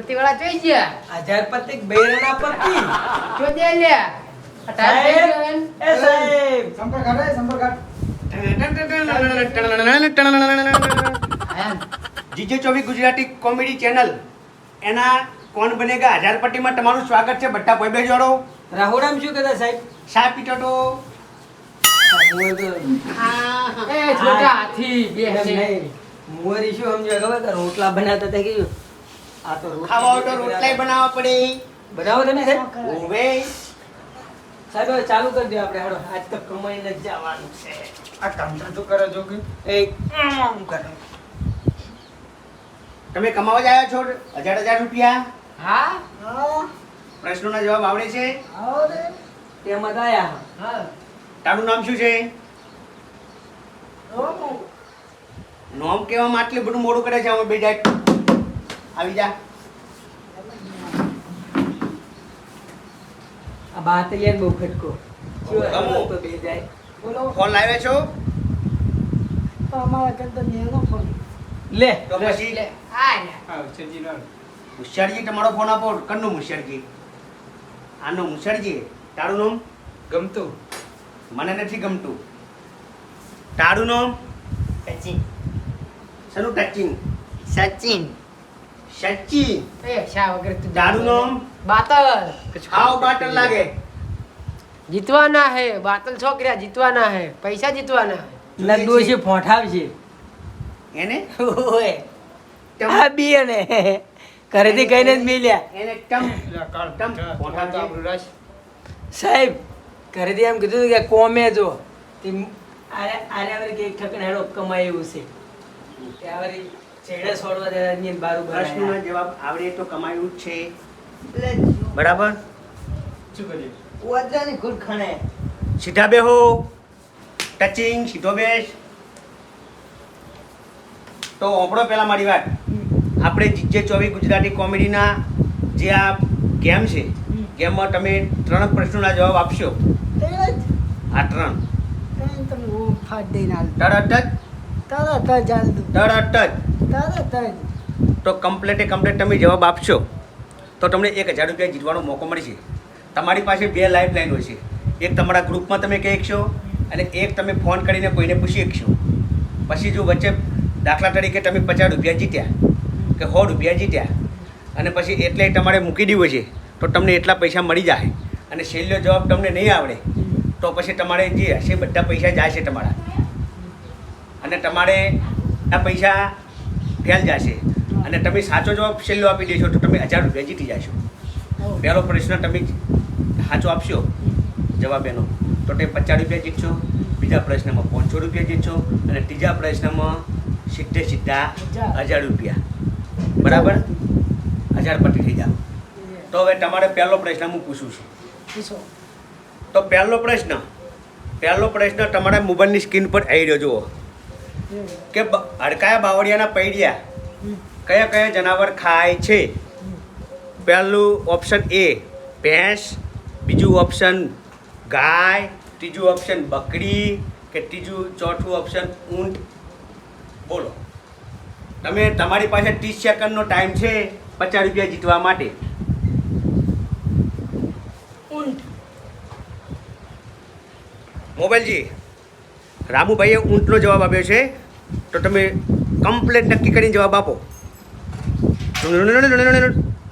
હજારપતિ વાળા જોઈ ગયા હજાર પતિ બૈરાના પતિ? જો દે સાહેબ સાહેબ. સંપર્ક હટાય, સંપર્ક જીજે ચોવી ગુજરાતી કોમેડી ચેનલ. એના કોણ બનેગા? હજારપટ્ટીમાં તમારું સ્વાગત છે બટ્ટા કોઈ બે જોડો? રાહુરામ શું કહેતા સાહેબ? શા પીટો તો મુએ તો એ છોટા હાથી બે એમ છે શું સમજો ખબર? રોટલા બનાવતા હતા કીધું આ તો રોટલી ખાવા હોય તો રોટલાય બનાવવા. પડે. બનાવો તમે સાહેબ. ઓવે સાહેબ ચાલુ કરી દો આપણે. હાલો આજ તો કમાઈને જવાનું છે. આ કામ તો કરે જો કે. એ આમ કરે. તમે કમાવા જ આવ્યા છો? હજાર હજાર રૂપિયા? હા? પ્રશ્નોના જવાબ આવડે છે? તેમાં તો હા. તારું નામ શું છે? નોમ કેવા આટલું બધું મોડું કરે છે અમે બે જાય આવી જા. આ બાતલિયાને બહુ ખટકો. તો બે જાય. ફોન લાવ્યા છો? લે તો પછી? લે. આ લ્યા. હા છેજી ના મુશિયારજી તમારો ફોન આપો. કનનું મુશિયારજી. આનો મુશિયારજી તારું નામ? ગમતું. મને નથી ગમતું. તારું નામ? સચિન. શેનું ટચિંગ? સચિન. સચ્ચી એ શા વગર તું દારૂ નો બાતલ. આવ બાતલ લાગે. જીતવાના હે બાતલ છોકરા જીતવાના હે પૈસા જીતવાના હે. લડ્ડુ છે? ફોંઠાવશે એને? ઓય. આ બી અને ઘરેથી કહીને જ મિલ્યા. એને ટમ. ટમ. રાશ. સાહેબ ઘરેથી એમ કીધું કે કોમે જો. તે આરે આરે કે હેડો કમાય એવું છે. ત્યાં વળી છેડે છોડવા ની બારું પ્રશ્નનો જવાબ આવડે તો કમાયું જ છે. બરાબર? શું કરીએ? ઓદરાની ખુદ ખણે. સીધા બેહો. ટચિંગ સીધો બેસ. તો ઓપડો પહેલા મારી વાત. આપણે જીજે ચોવી ગુજરાતી કોમેડીના જે આ ગેમ છે ગેમમાં તમે ત્રણ પ્રશ્નોના જવાબ આપશો? આ ત્રણ. તરત જ? તરત જ. તો કમ્પ્લેટે કમ્પ્લેટ તમે જવાબ આપશો. તો તમને એક હજાર રૂપિયા જીતવાનો મોકો મળશે. તમારી પાસે બે લાઈફ લાઈન હોય છે. એક તમારા ગ્રુપમાં તમે કહી શકશો અને એક તમે ફોન કરીને કોઈને પૂછી શકશો. પછી જો વચ્ચે દાખલા તરીકે તમે પચાસ રૂપિયા જીત્યા કે સો રૂપિયા જીત્યા અને પછી એટલે તમારે મૂકી દેવું છે, તો તમને એટલા પૈસા મળી જાય. અને છેલ્લો જવાબ તમને નહીં આવડે, તો પછી તમારે જે હશે બધા પૈસા જાય છે તમારા. અને તમારે આ પૈસા ફેલ જશે અને તમે સાચો જવાબ છેલ્લો આપી દેશો તો તમે હજાર રૂપિયા જીતી જશો. પહેલો પ્રશ્ન તમે સાચો આપશો? જવાબ એનો. તો તે પચાસ રૂપિયા જીતશો. બીજા પ્રશ્નમાં પાંચસો રૂપિયા જીતશો અને ત્રીજા પ્રશ્નમાં સીધે સીધા હજાર રૂપિયા. બરાબર? હજાર પટી થઈ જાવ તો હવે તમારે પહેલો પ્રશ્ન હું પૂછું છું. તો પહેલો પ્રશ્ન પહેલો પ્રશ્ન તમારા મોબાઈલની સ્ક્રીન પર આવી રહ્યો જુઓ. કે હડકાયા બાવળિયાના પૈડિયા કયા કયા જનાવર ખાય છે? પહેલું ઓપ્શન એ ભેંસ. બીજું ઓપ્શન ગાય. ત્રીજું ઓપ્શન બકરી કે ત્રીજું ચોથું ઓપ્શન ઊંટ. બોલો. તમે તમારી પાસે ત્રીસ સેકન્ડનો ટાઈમ છે પચાસ રૂપિયા જીતવા માટે. મોબાઈલજી રામુભાઈએ ઊંટનો જવાબ આપ્યો છે. તો તમે કમ્પ્લેટ નક્કી કરીને જવાબ આપો.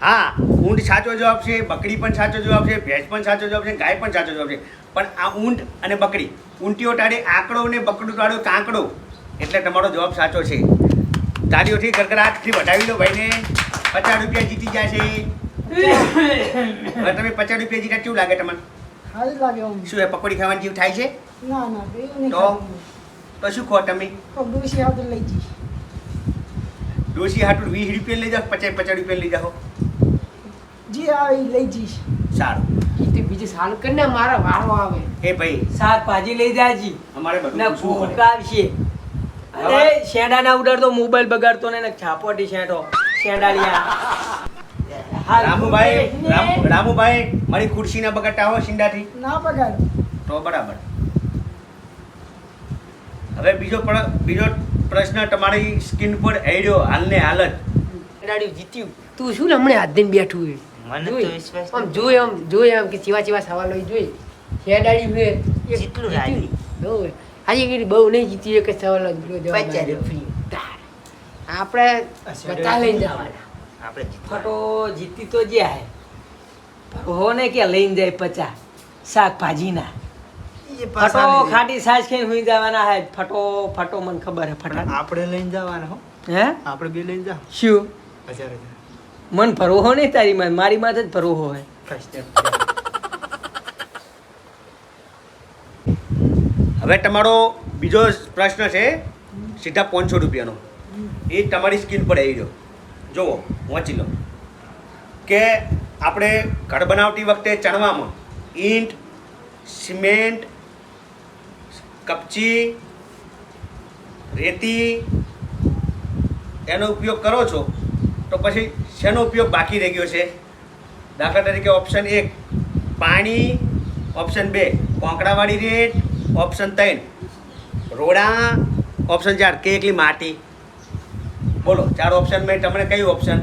હા ઊંટ સાચો જવાબ છે બકરી પણ સાચો જવાબ છે ભેંસ પણ સાચો જવાબ છે ગાય પણ સાચો જવાબ છે. પણ આ ઊંટ અને બકરી ઊંટીઓ ટાળે આંકડો ને બકડું ટાળે કાંકડો. એટલે તમારો જવાબ સાચો છે. તાળીઓથી ગરગરાટથી વધાવી લો ભાઈને. પચાસ રૂપિયા જીતી જશે હવે તમે પચાસ રૂપિયા જીતા કેવું લાગે તમને. શું એ પકોડી ખાવાની જીવ થાય છે? ના ના તો? ખાવાનું. તો શું કહો તમે તો ડોસી હાથે લઈ જઈશ. ડોસી હાટું વીસ રૂપિયા લઈ જાઓ પચાસ પચાસ રૂપિયા લઈ જાઓ? જી આવે લઈ જઈશ. સારું. ઈ બીજે સાલ કરીને મારા વારો આવે. એ ભાઈ શાકભાજી લઈ જાજી. અમારે બધું ના પડે. આવશે અરે શેડાના ઉડાડતો મોબાઈલ બગાડતો ને ને છાપોટી શેડો શેંડાલિયા રામુભાઈ રામુભાઈ મારી ખુરશી ના બગાડતા હો શિંડાથી. ના બગાડ. તો બરાબર. હવે બીજો બીજો પ્રશ્ન તમારી સ્કીન પર હેડ્યો હાલને હાલ જ દાડી જીત્યું. તું શું હમણે હાથ દઈને બેઠું હોય મને તો વિશ્વાસ આમ જોઈ આમ જોઈ આમ કે ચીવા ચીવા સવાલ હોય જોઈ. ખેલાડી હોય જેટલું રાજી. આજે બહુ નહીં જીતી કે સવાલ પચાસ. આપણે બતા લઈને જવાના. આપણે. ફટો જીતી તો જ્યાં હે. હો ને કે લઈને જાય પચા શાકભાજીના. ફટો. ખાટી સાસ કે હુઈ જવાના હે. ફટો ફટો મને ખબર હે ફટા આપણે લઈને જવાના હો. હે? આપણે બે લઈને જા શું? હજાર હજાર. મન ભરવો હો નહીં તારી માં મારી માથે જ ભરવો હોય. હવે તમારો બીજો પ્રશ્ન છે સીધા પાંચસો રૂપિયાનો. એ તમારી સ્કીન પર આવી રહ્યો જુઓ વાંચી લો. કે આપણે ઘર બનાવતી વખતે ચણવામાં ઈંટ સિમેન્ટ કપચી રેતી એનો ઉપયોગ કરો છો તો પછી શેનો ઉપયોગ બાકી રહી ગયો છે? દાખલા તરીકે ઓપ્શન એક પાણી ઓપ્શન બે કોંકડાવાળી રેત ઓપ્શન ત્રણ રોડા ઓપ્શન ચાર કે એકલી માટી? બોલો ચાર ઓપ્શન મેં તમને કયું ઓપ્શન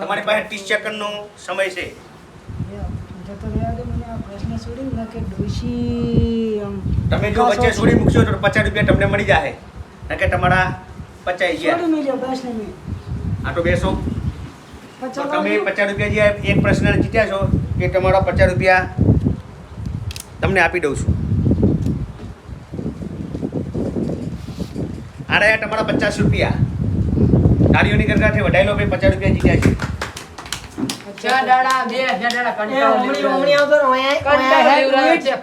તમારી પાસે ત્રીસ સેકન્ડનો સમય છે. જતો રહ્યા દે મને આ પ્રશ્ન છોડીને ના કે ડોશી તમે જો વચ્ચે છોડી મૂકશો તો પચાસ રૂપિયા તમને મળી જાય કે તમારા પચાઈ ગયા. છોડી મેલ્યો બસ ને આ તો બેસો. તો તમે પચાસ રૂપિયા જે એક પ્રશ્ન જીત્યા છો એ તમારા પચાસ રૂપિયા તમને આપી દઉં છું. આ રહ્યા તમારા પચાસ રૂપિયા. તાળીઓની કરતા લો ભાઈ પચાસ રૂપિયા જીત્યા છે.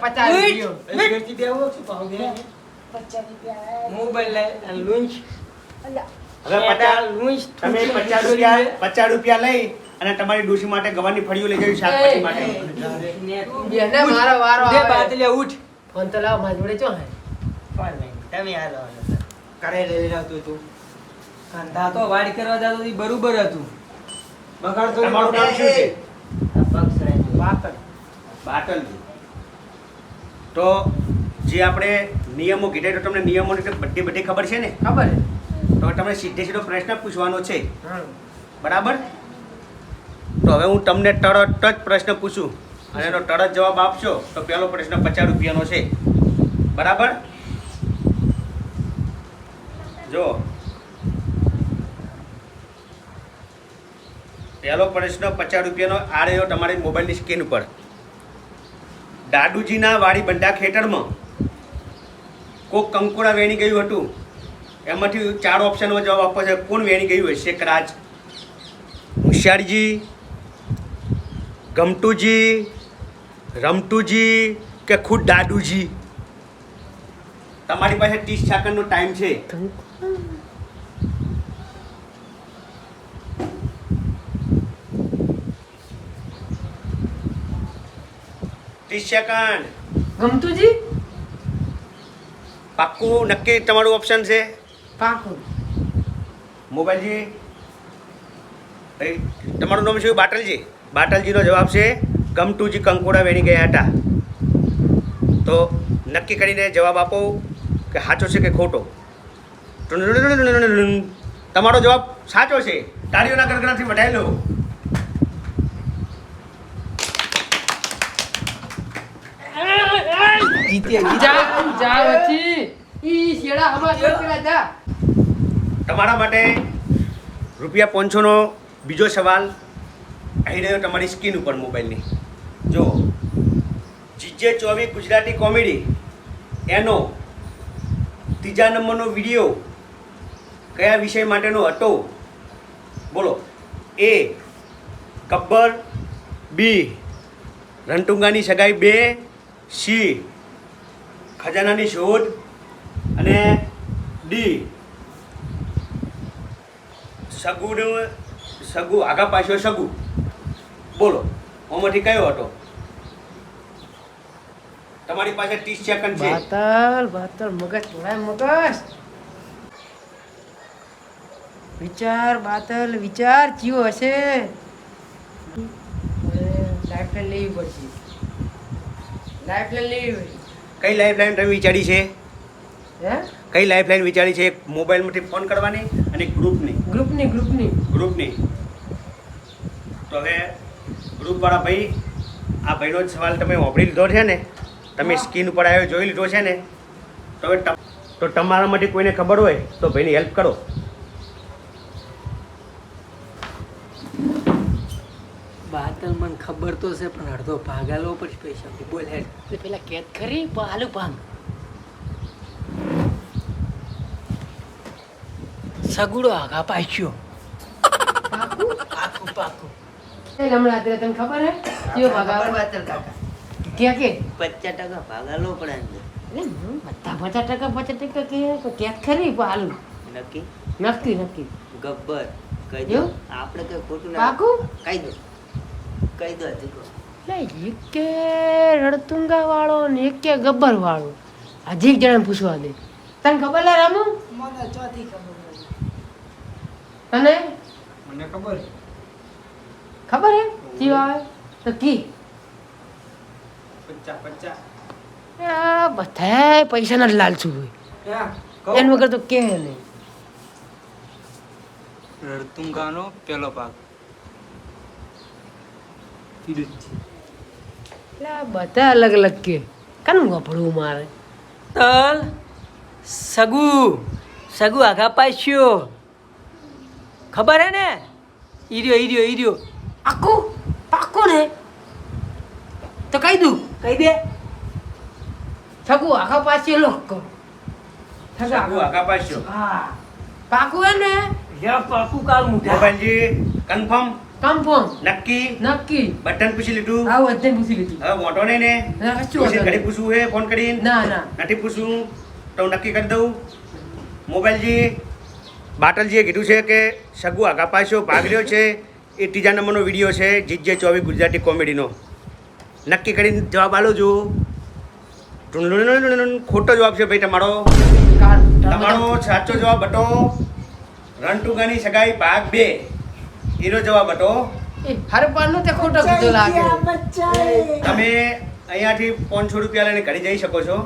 પચાસ. રૂપિયો. લઈ લૂંચ. અલ્યા હવે પચાસ લૂંચ તમે પચાસ રૂપિયા પચાસ રૂપિયા લઈ અને તમારી ડોશી માટે ગવાની ફળીઓ લઈ જવી શાકભાજી માટે. મારો વારો. બાદલે ઉઠ. ફોન તો લાવ મારી જોડે ચો હે? તમે. કરે લઈ આવતું તું ધંધા તો વાડી કરવા જતો બરોબર હતું. બગાડ તો તમારું નામ શું છે? બાટલ બાટલજી તો જે આપણે નિયમો કીધા તો તમને નિયમોની બધી બધી ખબર છે ને? ખબર તો તમને સીધે સીધો પ્રશ્ન પૂછવાનો છે. બરાબર? તો હવે હું તમને તરત જ પ્રશ્ન પૂછું. અને એનો તરત જવાબ આપશો તો પહેલો પ્રશ્ન પચાસ રૂપિયાનો છે. બરાબર? જો. પહેલો પ્રશ્ન પચાસ રૂપિયાનો આ રહ્યો તમારી મોબાઈલની સ્ક્રીન ઉપર. દાદુજીના વાડી બંડા ખેતરમાં કોક કંકુડા વેણી ગયું હતું. એમાંથી ચાર ઓપ્શનમાં જવાબ આપવો છે. કોણ વેણી ગયું હશે કદાચ હોશિયારજી, ગમટુજી, રમટુજી કે ખુદ દાદુજી? તમારી પાસે ત્રીસ સેકન્ડનો ટાઈમ છે. ત્રીસ સેકન્ડ. ગમતુજી? પાક્કું? નક્કી તમારું ઓપ્શન છે? પાકું મોબાઈલજી. એ, તમારું નામ શું? બાટલજી. બાટલજીનો જવાબ છે ગમટુજી કંકોડા વેણી ગયા હતા. તો નક્કી કરીને જવાબ આપો કે સાચો છે કે ખોટો? તમારો જવાબ સાચો છે તાળીઓના ગરગડાથી વઢાયેલો જીત્યા જા જા વચ્ચી. ઈ શેડા હમા પેલા જા તમારા માટે રૂપિયા પાંચસોનો બીજો સવાલ આવી રહ્યો તમારી સ્ક્રીન ઉપર મોબાઈલની. જો જીજે ચોવી ગુજરાતી કોમેડી એનો ત્રીજા નંબરનો વીડિયો કયા વિષય માટેનો હતો? બોલો. એ કબ્બર બી રણટુંગાની સગાઈ બે સી ખજાનાની શોધ અને ડી સગુડ સગુ, આગા પાછળ સગુ. બોલો આમાંથી કયો હતો? તમારી પાસે ત્રીસ સેકન્ડ છે. બાતલ બાતલ, મગજ તોડાય મગજ. વિચાર, બાતલ, વિચાર, જીવો હશે. લાઈફ લેવી પડશે. લાઈફ લેવી પડશે. કઈ લાઈફ લાઈન તમે વિચારી છે? હે? કઈ લાઈફ લાઈન વિચારી છે? મોબાઈલમાંથી ફોન કરવાની અને ગ્રુપની ગ્રુપની ગ્રુપની ગ્રુપની તો હવે ગ્રુપવાળા ભાઈ આ ભાઈનો જ સવાલ તમે વાપરી લીધો છે ને? તમે સ્કીન ઉપર આવ્યો જોઈ લીધો છે ને? તો હવે તો તો તમારામાંથી કોઈને ખબર હોય તો ભાઈની હેલ્પ કરો. બાતલ મને ખબર તો છે પણ અડધો ભાગાલો પડશે પૈસા. બોલ હેડ. એટલે પેલા કેદ ખરી આલુ ભાંગ. સગુડો આગા પાછ્યો પાકું? પાકું પાકું. હમણાં અત્યારે તને ખબર હે? કયો ભાગા ક્યાં કે? પચાસ ટકા ભાગાલો પડે ને. એટલે હું બધા પચાસ ટકા પચાસ ટકા કે તો ખરી પણ નક્કી? નક્કી નક્કી. ગબ્બર. કહી દો? આપણે કઈ ખોટું ના પાકું? કહી દો. કહી દો. એટલે એક કે રડતુંગા વાળો ને એક ગબ્બર વાળો હજી એક જણાને પૂછવા દે. તને ખબર લે રામુ? મને ચોથી ખબર તને? મને ખબર. ખબર હે? જીવ આવે? તો કી? પચ્ચા પચ્ચા. આ બધા પૈસાના જ લાલચુ હોય. એન વગર તો કે નહીં. રડતુંગાનો પેલો ભાગ. બધા અલગ અલગ કે કનું વાપરવું મારે તલ સગુ સગુ આગા પાછ્યો ખબર હે ને ઈર્યો ઈર્યો ઈર્યો આખું પાકું ને તો કહી દઉં કહી દે છગુ આખા પાછી લોક કરો છગુ સગુ આગા પાછો હા પાકું હે ને લે પાકું કાલ મુઠા મોબાઈલજી કન્ફર્મ કન્ફર્મ નક્કી. નક્કી. બટન પૂછી લીધું. હા અધ્યયન પૂછી લીધું. હવે મોટો નહીં ને. કશું પછી ઘડી પૂછવું હે ફોન કરીને? ના ના. નથી પૂછવું તો હું નક્કી કરી દઉં. મોબાઈલજી બાટલજીએ કીધું છે કે સગુ આગા પાછો ભાગ રહ્યો છે. એ ત્રીજા નંબરનો વીડિયો છે જીજે ચોવીસ ગુજરાતી કોમેડીનો. નક્કી કરીને જવાબ આલો છું. ખોટો જવાબ છે ભાઈ તમારો. તમારો સાચો જવાબ હતો રણટુગાની સગાઈ ભાગ બે. એનો જવાબ હતો? એ હરપાલનો તે ખોટો કીધો લાગે. તમે અહીંયાથી પાંચસો રૂપિયા લઈને ઘરે જઈ શકો છો.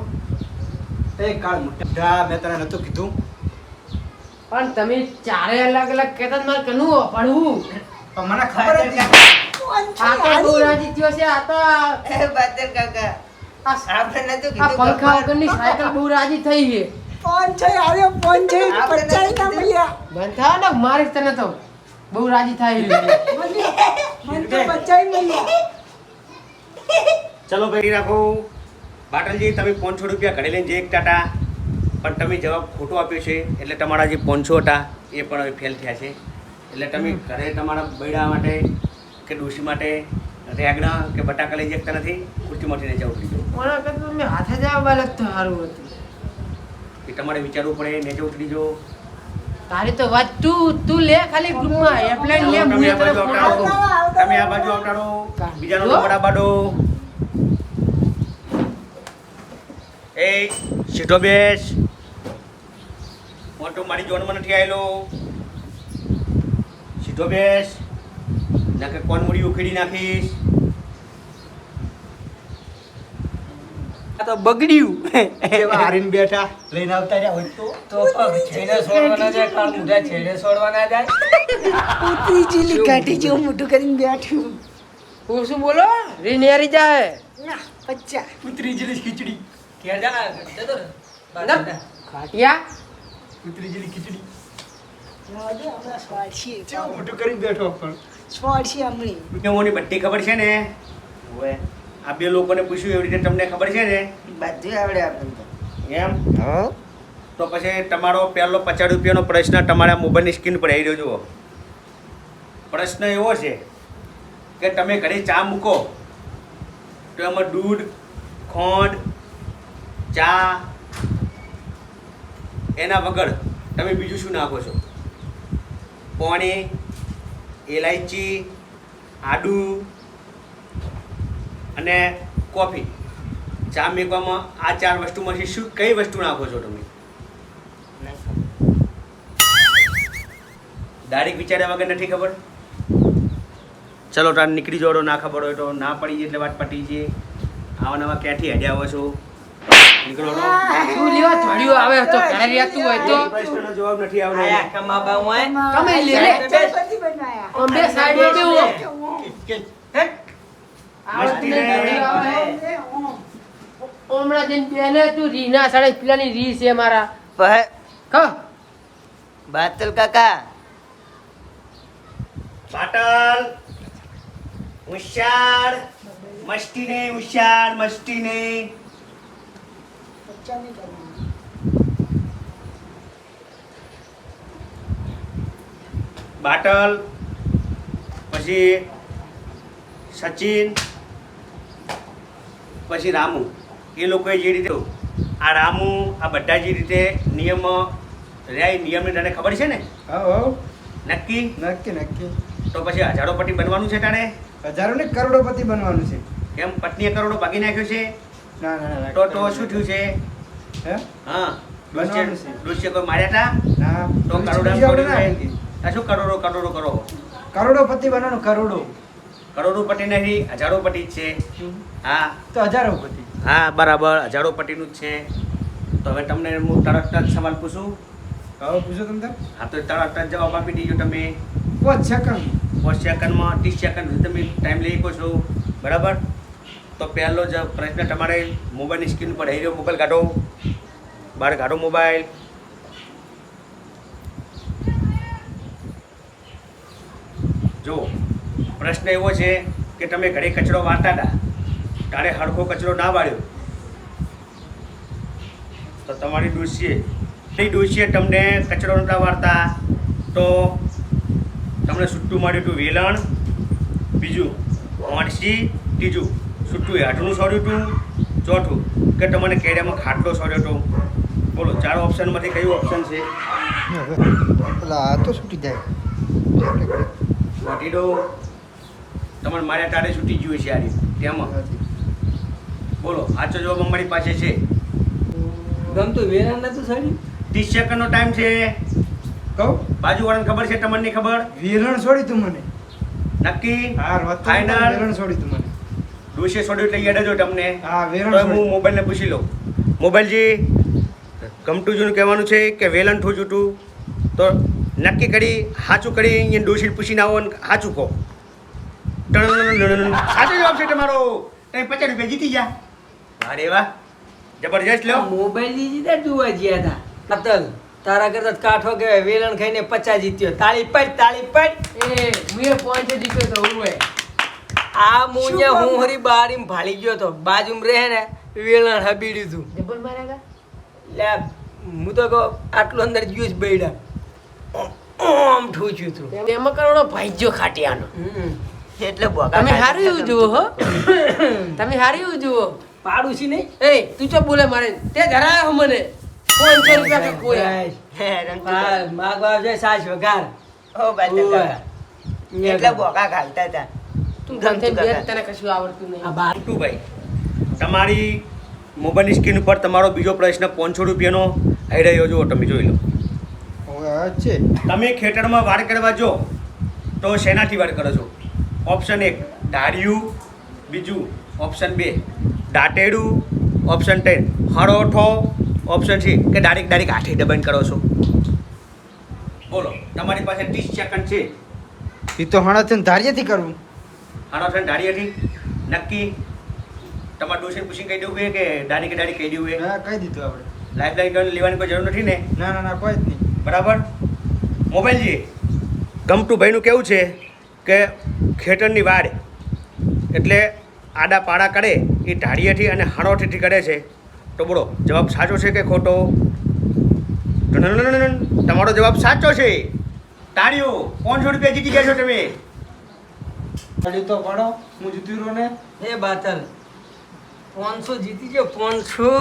એ કાળ મોટા. મેં તને નતું કીધું. પણ તમે ચારે અલગ અલગ કહેતા મારે કનું પડવું પણ મને ખબર હતી. આ તો બહુ રાજી થયો છે આ તો એ બાતર કાકા. આપણે નતું આ પંખા વગરની સાયકલ બહુ રાજી થઈ છે. ફોન છે આવ્યો ફોન છે આપણે ના મળ્યા. બંધ ને મારીશ તને તો બહુ રાજી થાય છે મને તો પચાસ મળ્યા. ચલો ભાઈ રાખો. બાટલજી તમે પાંચસો રૂપિયા ઘરે લઈને જે એક ટાટા પણ તમે જવાબ ખોટો આપ્યો છે. એટલે તમારા જે પાંચસો હતા એ પણ હવે ફેલ થયા છે. એટલે તમે ઘરે તમારા બૈડા માટે કે ડોશી માટે રેગણા કે બટાકા લઈ જતા નથી ખુરશી નીચે જવું પડી મેં હાથે જવા બાળક તો સારું હતું. એ તમારે વિચારવું પડે નીચે ઉતરી જાઓ તારી તો વાત તું તું લે ખાલી ગ્રુપમાં એપ્લાય લે હું આ બાજુ તને આવતાડો. ફોટો તમે આ બાજુ આવતાડો બીજાનો આ બાડો. એ સીધો બેસ. મોટો મારી જોનમાં નથી આવેલો સીધો બેસ. નકે કોણ મૂડી ઉખેડી નાખીશ? આ તો બગડ્યું. હારીને બેઠા લઈને આવતા રહ્યા હોય તો? તો પગ છેડે છોડવાના જાય કાલ મુઠા છેડે છોડવાના જાય? ઉતરી જીલી કાઢી જો મોટું કરીને બેઠું. હું શું બોલો? રીનેરી જાય. ના પચ્ચા. ઉતરી જેલી ખીચડી. ઘેર જાના. ખાટિયા? ઉતરી જેલી ખીચડી. મોટું કરીને બેઠો પણ. સ્વાડ હમણી નિયમોની બધી ખબર છે ને? ઓવે. આ બે લોકોને પૂછ્યું એવી રીતે તમને ખબર છે ને? બધું આવડે આપણને એમ? તો પછી તમારો પહેલો પચાસ રૂપિયાનો પ્રશ્ન તમારા મોબાઈલની સ્ક્રીન પર આવી રહ્યો જુઓ. પ્રશ્ન એવો છે કે તમે ઘરે ચા મૂકો તો એમાં દૂધ ખોંડ ચા એના વગર તમે બીજું શું નાખો છો? પાણી એલાયચી આદુ અને કોફી. ચા મેકવામાં આ ચાર વસ્તુમાંથી શું કઈ વસ્તુ નાખો છો તમે? ડાયરેક્ટ વિચાર્યા વગર નથી ખબર? ચલો તાર નીકળી જોડો ના ખબર હોય તો ના પડી જાય એટલે વાત પટી છે આવા નવા ક્યાંથી હડ્યા આવો છો? નીકળો થોડીઓ આવે તો ઘરે રહેતું હોય તો. પ્રશ્નનો જવાબ નથી આવતો. કમાબા હોય લે સાઈડ મસ્તી રે. હમણાં જઈને બેને તું રીના સાડે પેલાની રી છે મારા. કહો બાતલ કાકા. પાટલ હોશિયાર મસ્તી ને હોશિયાર મસ્તી ને બાટલ પછી સચિન. પછી રામુ. એ લોકોએ જે રીતે આ રામુ આ બધા જે રીતે નિયમ રહ્યા નિયમની તને ખબર છે ને? હા હો. નક્કી? નક્કી નક્કી. તો પછી હજારો પટ્ટી બનવાનું છે તારે હજારો ને કરોડોપતિ બનવાનું છે. કેમ? પત્નીએ કરોડો ભાગી નાખ્યો છે? ના ના તો તો શું થયું છે? હે? હા. દુષ્ય કોઈ માર્યા તા? ના. તો બીજું કરોડા. આ શું કરોડો કરોડો કરો? કરોડોપતિ બનવાનું કરોડો. કરોડો પટી નહીં હજારો પટી છે. હા. તો હજારોપટી હા બરાબર હજારો પટીનું જ છે. તો હવે તમને હું તરત જ સવાલ પૂછું. કહો પૂછો તમને હા તો તરત જ જવાબ આપી દીજો તમે. પાંચ સેકન્ડ. પાંચ સેકન્ડમાં ત્રીસ સેકન્ડ સુધી તમે ટાઈમ લઈ શકો છો. બરાબર? તો પહેલો જ પ્રશ્ન તમારે મોબાઈલની સ્ક્રીન પર આવી રહ્યો મોબાઈલ કાઢો. બહાર કાઢો મોબાઈલ. જો પ્રશ્ન એવો છે કે તમે ઘરે કચરો વાળતા હતા તારે હરખો કચરો ના વાળ્યો. તો તમારી ડોશીએ એ ડોશીએ તમને કચરો નહોતા વાળતા તો તમને છૂટું મળ્યું હતું વેલણ બીજું વાણસી ત્રીજું છૂટું હાથનું સોડ્યું હતું ચોથું કે તમને કેળામાં ખાટલો સોડ્યો હતો બોલો ચાર ઓપ્શનમાંથી કયું ઓપ્શન છે? પેલા આ તો છૂટી જાય. વટી દો. તમારે મારે તારે છૂટી ગયું છે આ રીતે. તેમાં બોલો સાચો જવાબ અમારી પાસે છે. ગમતું વેરાન નતું સાડી ત્રીસ સેકન્ડનો ટાઈમ છે. કહું. બાજુવાળાને ખબર છે તમને નહીં ખબર? વિરણ છોડી તું મને. નક્કી? ફાઈનલ. વેલણ છોડી તું મને. ડોશે છોડ્યું એટલે યાદ જો તમને. હા વેલણ હું મોબાઈલને પૂછી લઉં. મોબાઈલજી ગમતું કહેવાનું છે કે વેલણ થયું જૂઠું. તો નક્કી કરી સાચું કરી અહીંયા ડોશી પૂછીને આવો ને સાચું કહો. સાચો જવાબ છે તમારો તમે પચાસ રૂપિયા જીતી ગયા અરે વાહ જબરજસ્ત લ્યો મોબાઈલ જીતા જોવા ગયા હતા કતલ તારા કરતા કાઠો કે વેલણ ખાઈને પચાસ જીત્યો તાળી પડ તાળી પડ એ મેં પોઈન્ટ જીત્યો તો હું એ. આ મુંજા હું હરી બારીમ ભાળી ગયો તો બાજુમાં રહે ને વેલણ હબીડ્યું તું ડબલ માર્યા લે હું તો કહું આટલું અંદર ગયું જ બૈડા ઓમ ઠૂચ્યું તું એમાં કરોડો ભાઈજો ખાટિયાનો હમ. એટલે બોગા તમે હારું એવું જુઓ હો. તમે હારું એવું જુઓ પાડોશી નહીં? એ તું ચો બોલે મારે. તે ધરાયો મને. પાંચસો રૂપિયા કે કોઈ. માગવા છે સાસ વઘાર. ઓ બાતલ એટલે બોગા ખાલતા હતા. તું. તને કશું આવડતું આ નહીં બાર ભાઈ તમારી મોબાઈલની સ્ક્રીન ઉપર તમારો બીજો પ્રશ્ન પાંચસો રૂપિયાનો આવી રહ્યો. જો તમે જોઈ લો. છે. તમે ખેતરમાં વાડ કરવા જો તો શેનાથી વાડ કરો છો? ઓપ્શન એક ધાર્યું. બીજું ઓપ્શન બે દાટેડું. ઓપ્શન ત્રણ હરોઠો. ઓપ્શન સી કે ડાયરેક્ટ ડાયરેક્ટ હાથે ડબન કરો છો. બોલો તમારી પાસે ત્રીસ સેકન્ડ છે. એ તો હણોથન ધાર્યથી કરવું. હણોથન ધાર્યથી? નક્કી? તમારે ડોસીને પૂછીને કહી દેવું કે ડાયરેક્ટ ડાયરેક્ટ કહી દેવું હા કહી દીધું આપણે. લાઈફ લાઈન લેવાની કોઈ જરૂર નથી ને? ના ના ના કોઈ જ નહીં. બરાબર? મોબાઈલજી ગમતું ભાઈનું કેવું છે કે ખેતરની વાડ. એટલે આડા પાડા કરે એ ઢાળીએથી અને હાણોઠીથી કરે છે. તો બોલો જવાબ સાચો છે કે ખોટો? તમારો જવાબ સાચો છે. તાળીઓ પાંચસો રૂપિયા જીતી ગયા છો તમે. તાળી તો પાડો હું જીતી રહ્યો ને? હે બાતલ. પાંચસો જીતી ગયો પાંચસો?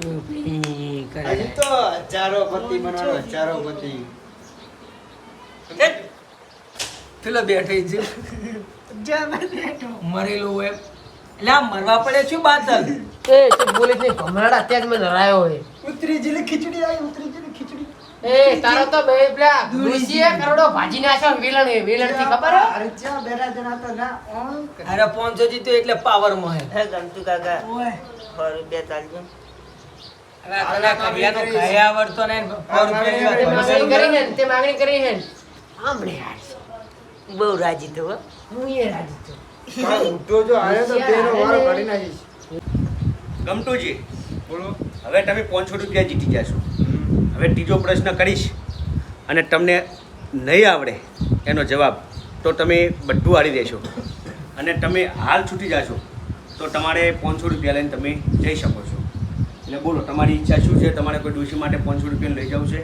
હજી તો હજારોપતિ બનવાનો હજારોપતિ હેટ. પેલો બેઠે છે? મરેલો હોય એટલે આ મરવા પડે છે બાતલ? એ તો બોલે છે ભમરાડા અત્યારે મેં નરાયો હોય. ઉતરી જેલી ખીચડી આવી ઉતરી જેલી ખીચડી. એ તારો તો બે પેલા દુસીએ કરોડો ભાજી નાખ્યો વિલણ એ વિલણથી ખબર અરે ચા બેરા જણા તો ના અરે પોંચો જીતો એટલે પાવરમાં હે. હે ગમતું કાકા ઓય. સો રૂપિયા ચાલજો. અરે તને કડિયાનો ખાઈ આવડતો ને સો રૂપિયાની તે માંગણી કરી હે ને, તે માંગણી કરી હે ને. આમણે. બહુ રાજી થયો હું. એ રાજી છું. ઉઠો જો આયો તો તેનો વારો કાઢી નાખીશ. ગમટુજી બોલો. હવે તમે પાંચસો રૂપિયા જીતી જશો. હવે ત્રીજો પ્રશ્ન કરીશ અને તમને નહીં આવડે એનો જવાબ તો તમે બધું હારી દેશો. અને તમે હાલ છૂટી જશો તો તમારે પાંચસો રૂપિયા લઈને તમે જઈ શકો છો. એટલે બોલો તમારી ઈચ્છા શું છે? તમારે કોઈ ડોશી માટે પાંચસો રૂપિયા લઈ જવું છે?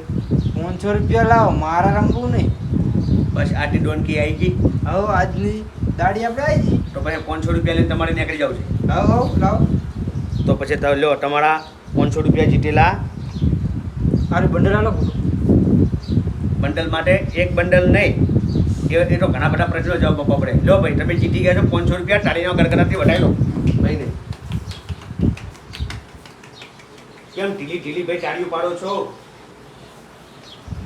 પાંચસો રૂપિયા લાવો મારા રંગવું નહીં. બસ આટલી ડોનકી આવી ગઈ. હો આજની દાડી આપણે આવી ગઈ. તો પછી પાંચસો રૂપિયા લઈને તમારે નીકળી જવું છે. લાવો લાવો. તો પછી તમે લો તમારા પાંચસો રૂપિયા જીતેલા અરે બંડલ આલો બંડલ માટે એક બંડલ નહીં. એ તો ઘણા બધા પ્રશ્નો જવાબ આપવા પડે. લો ભાઈ તમે જીતી ગયા છો પાંચસો રૂપિયા તાળીનો ગરગરાથી વટાઈ લો. નહીં. કેમ ઢીલી ઢીલી ભાઈ તાળીઓ પાડો છો?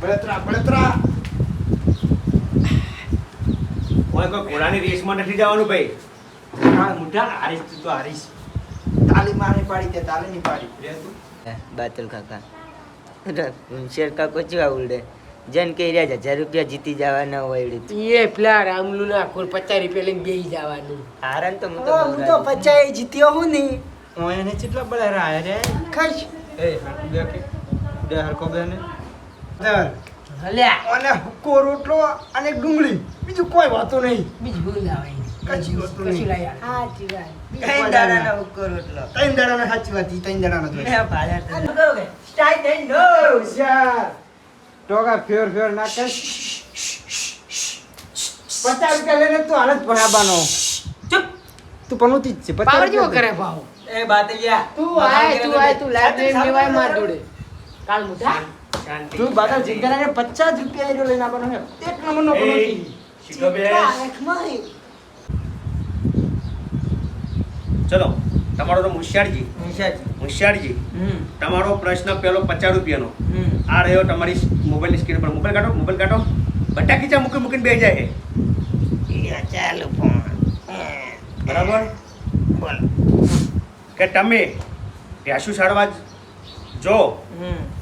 બળતરા બળતરા. કોઈ કોઈ ઘોડાની રેસમાં નથી જવાનું ભાઈ. હા મુઠા હારીશ તું તો હારીશ. તાલી મારે પાડી તે તાલી નહીં પાડી. રે તું. બાતુલ કાકા. શેર કાકો ચેવા ઉલડે જેન કહી રહ્યા છે હજાર રૂપિયા જીતી જવાના હોય એ પેલા રામલું ના ખોર પચાસ રૂપિયા લઈને બેસી જવાનું. હારણ તો હું તો. પચાઈ જીત્યો હું નહીં હું એને કેટલા બળેરા આયા રે? ખર્ચ. એ હરકો બે કે. બે હરકો બે ને દર હલ્યા અને હુક્કો રોટલો અને ડુંગળી. બીજું કોઈ વાતો નહીં. બીજું શું લાવે કશું વસ્તુ નહીં. સાચી વાત. ત્રણ દાડાનો હુક્કો રોટલો. ત્રણ દાડાનો સાચી વાત ત્રણ દાડાનો જ હોય. મેં ભાડા તો- હોશિયાર ટોકા ફેર ફેર ના કર. પચાસ રૂપિયા લઈને તું હાલત ભણાવવાનો. ચૂપ. તું પનોતી જ છે પચાસ રૂપિયા કરે ભાવ? એ બાતલિયા તું આય તું આય તું લાઈટ લેવાય માર જોડે. કાલ મુઠા તું બાદલ જગ્યા પચાસ રૂપિયા એનો લઈને આવવાનો છે. એક નંબરનો કોનો. ચલો તમારો નામ હોશિયારજી. હોશિયારજી તમારો પ્રશ્ન પહેલો પચાસ રૂપિયાનો. હમ. આ રહ્યો તમારી મોબાઈલની સ્ક્રીન પર મોબાઈલ કાઢો મોબાઈલ કાઢો. બટા ખીચા મૂકી મૂકીને બે જાય ચાલુ બરાબર? બોલો. કે તમે પ્યાસુ સાડવા જો,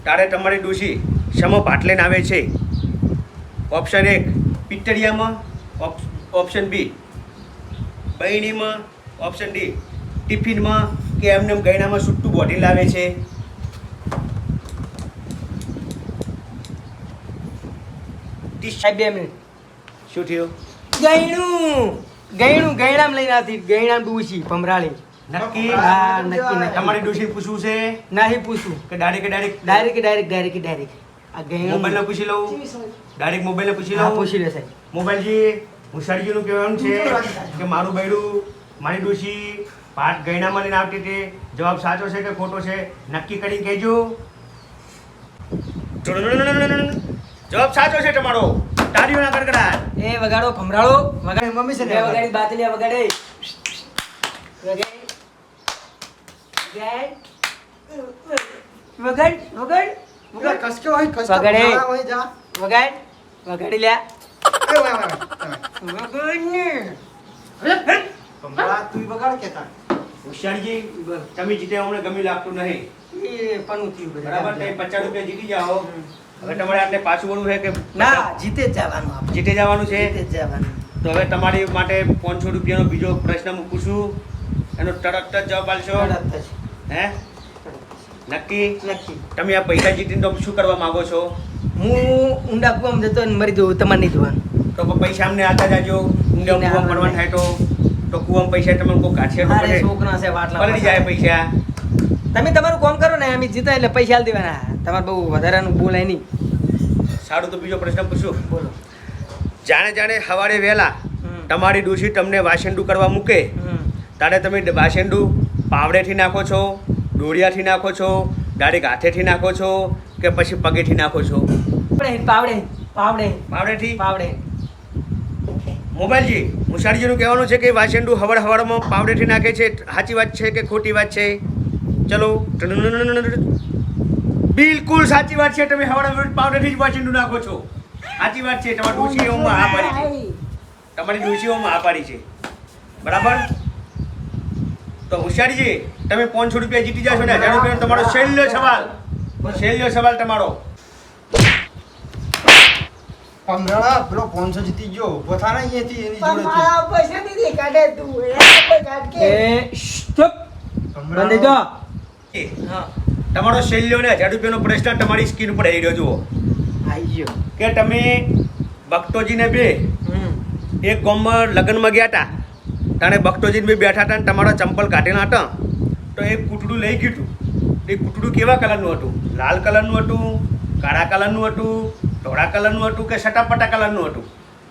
તારે તમારી ડોશી શમો પાટલેન આવે છે? ઓપ્શન એક ઓપ- ઓપ્શન બી. બહેણીમાં ઓપ્શન ડી. ટિફિનમાં કે એમને ગયણામાં સુટ્ટું બોડી લાવે છે? શું થયું? ગયણું ગયણું ગયણામ લઈને આવતી, ગયણામ ડૂસી ભમરાળી. નક્કી? હા નક્કી નક્કી. તમારી ડોશી પૂછવું છે? નહીં પૂછવું કે direct direct? Direct direct direct direct. આ ગયણું મોબાઈલને પૂછી લઉં? ડાયરેક્ટ મોબાઈલને પૂછી લઉં? પૂછી લે સાહેબ. મોબાઈલજી નું કહેવાનું છે કે મારું બૈડું મારી ડોશી પાઠ ગયણામાં લઈને આવતી હતી. જવાબ સાચો છે કે ખોટો છે? નક્કી કરીને કહેજો. જવાબ સાચો છે તમારો. તાળીઓના ગડગડાટ. એ વગાડો ભમરાળો વગાડે મમ્મી છે ને વગાડી બાતલિયા વગાડે. વગાડ વગાડ વગાડ કસકે હોય કસકે પગડે. હોય જા. વગાડ વગાડી લ્યા. એ વાય વાય વગાડ ને ભમરા તું બગાડ કેતા હોશિયારજી તમે જીતે અમને ગમી લાગતું નહીં. એ પણ થયું બરાબર તમે પચાસ રૂપિયા જીતી જાઓ. હવે તમારે આટલે પાછું વળવું છે કે ના જીતે જ જવાનું જીતે જવાનું છે? જીતે જ જવાનું. તો હવે તમારી માટે પાંચસો રૂપિયાનો બીજો પ્રશ્ન મૂકું છું. એનો તરત જ જવાબ આપશો? તરત જ. હે? નક્કી? નક્કી. તમે આ પૈસા જીતીને તો શું કરવા માંગો છો? હું ઊંડા કુવામાં જતો અને મરી જવું તમારે નહીં જોવાનું. તો પૈસા અમને આતા જાજો. ઊંડા કુવામાં પડવાનું થાય તો. તો કુવામાં પૈસા તમે કોઈ કાઠે પડે છોકરા છે વાટલા પડી જાય પૈસા. તમે તમારું કામ કરો ને અમે જીતા એટલે પૈસા આલ દેવાના. તમારે બહુ વધારાનું બોલાય નહીં સારું તો બીજો પ્રશ્ન પૂછું. બોલો. જાણે જાણે સવારે વહેલા. તમારી ડોશી તમને વાસેન્ડું કરવા મૂકે. તારે તમે ડ- વાસંડું પાવડેથી નાખો છો દોરિયાથી નાખો છો ડાયરેક્ટ હાથેથી નાખો છો કે પછી પગેથી નાખો છો? પાવડે પાવડે પાવડે. પાવડેથી? પાવડે. મોબાઈલજી મુસાડીજીનું કહેવાનું છે કે વાસેન્ડુ હવડ હવડમાં પાવડેથી નાખે છે સાચી વાત છે કે ખોટી વાત છે? ચલો બિલકુલ સાચી વાત છે તમે હવાના પાવડેથી જ વાસેન્ડુ નાખો છો. સાચી વાત છે તમારી ડોશીઓમાં આ પાડી છે. તમારી ડોશીઓમાં આ પાડી છે. બરાબર? તો હોશિયારીજી તમે પાંચસો રૂપિયા જીતી જશો ને હજાર રૂપિયા તમારો છેલ્લો સવાલ. છેલ્લો સવાલ તમારો. પમરાળા પેલો પાંચસો જીતી ગયો ઊભો થા ને અહીંયાથી એની જોડેથી. મારા પૈસા નથી કાઢે તું? એ કાઢ કે. બંધ હા. તમારો છેલ્લો ને હજાર રૂપિયાનો પ્રશ્ન તમારી સ્કીન ઉપર આવી રહ્યો જુઓ. આઈ ગયો. કે તમે ભક્તોજીને બે હમ. એક ગામમાં લગ્નમાં ગયા હતા તાણે ભક્તોજીને બી બેઠા હતા ને તમારા ચંપલ કાઢેલા હતા. તો એક કૂટડું લઈ ગયું હતું એ કૂટડું કેવા કલરનું હતું? લાલ કલરનું હતું? કાળા કલરનું હતું? ધોળા કલરનું હતું કે સટાપટા કલરનું હતું?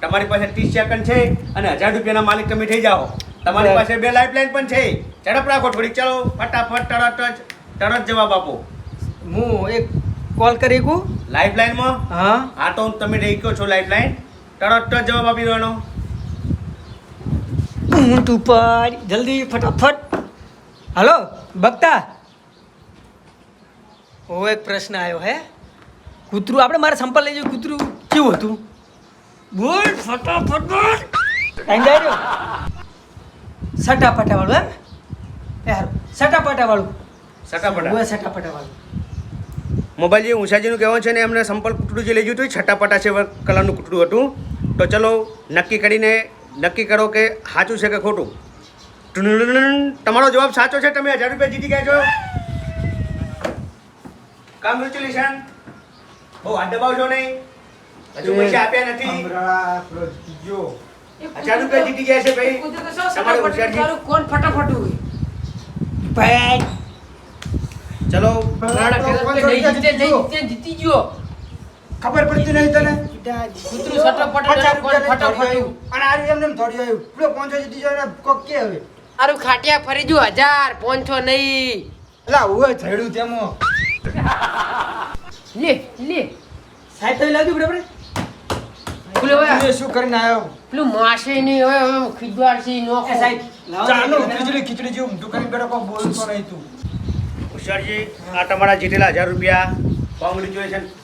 તમારી પાસે ત્રીસ સેકન્ડ છે અને હજાર રૂપિયાના માલિક તમે થઈ જાઓ. તમારી પાસે બે લાઈફલાઈન પણ છે. ઝડપ રાખો થોડીક ચાલો. ફટાફટ તરત જ તરત જવાબ આપો. હું એક કોલ કરી કુ લાઈફલાઈનમાં હા. હા તો તમે રહી ગયો છો લાઈફ લાઈન તરત જ જવાબ આપી દેવાનો. હું ઉપર. જલ્દી ફટાફટ. હલો બગતા. ઓ એક પ્રશ્ન આવ્યો હે. કૂતરું આપણે મારે સંપલ લઈ જવું. કૂતરું કેવું હતું? બોલ ફટાફટ બોલ. ટાઈમ જાય રહ્યો? સટાપટા વાળું એમ હારું. સટાપટા વાળું સટાપટા. ઓય સટાપટા વાળું મોબાઈલ જે ઉષાજીનું કહેવાનું છે ને એમને સંપલ કૂટડું જે લઈ ગયું હતું છટાપટા છે કલરનું કૂટડું હતું. તો ચલો નક્કી કરીને નક્કી કરો કે સાચું છે કે ખોટું? તમારો જવાબ સાચો છે તમે હજાર રૂપિયા જીતી ગયા છો. કોંગ્રેચ્યુલેશન બહુ હાથ દબાવજો નહીં. હજુ પૈસા આપ્યા નથી. હજાર રૂપિયા જીતી ગયા છે ભાઈ. તમારે કોણ ફટાફટ ભાઈ. ચલો. રાણા કહેતા કે નહીં જીતે, નહીં જીતે, જીતી ગયો. ખબર પડતી નહીં તને? કૂતરું સટાપટ ફટાફટ હોય? અને આ એમ થોડી આવ્યું પેલો પાંચસો જીતી જાય ને કોક કે હવે. હારું ખાટિયા ફરી જો હજાર પાંચસો નહીં. લા હું થયેલું તેમો લે લે. સાહેબ તો લાગ્યું બરાબર. પેલું એ શું કરીને આવ્યો? પેલું માસે નહીં હવે હવે ખીજવાડશી નો સાહેબ ચાલો. ખીચડી ખીચડી જેવું ઊંધું કરીને બેઠો બોલતો નહીં તું. હોશિયારજી આ તમારા જીતેલા હજાર રૂપિયા. Congratulation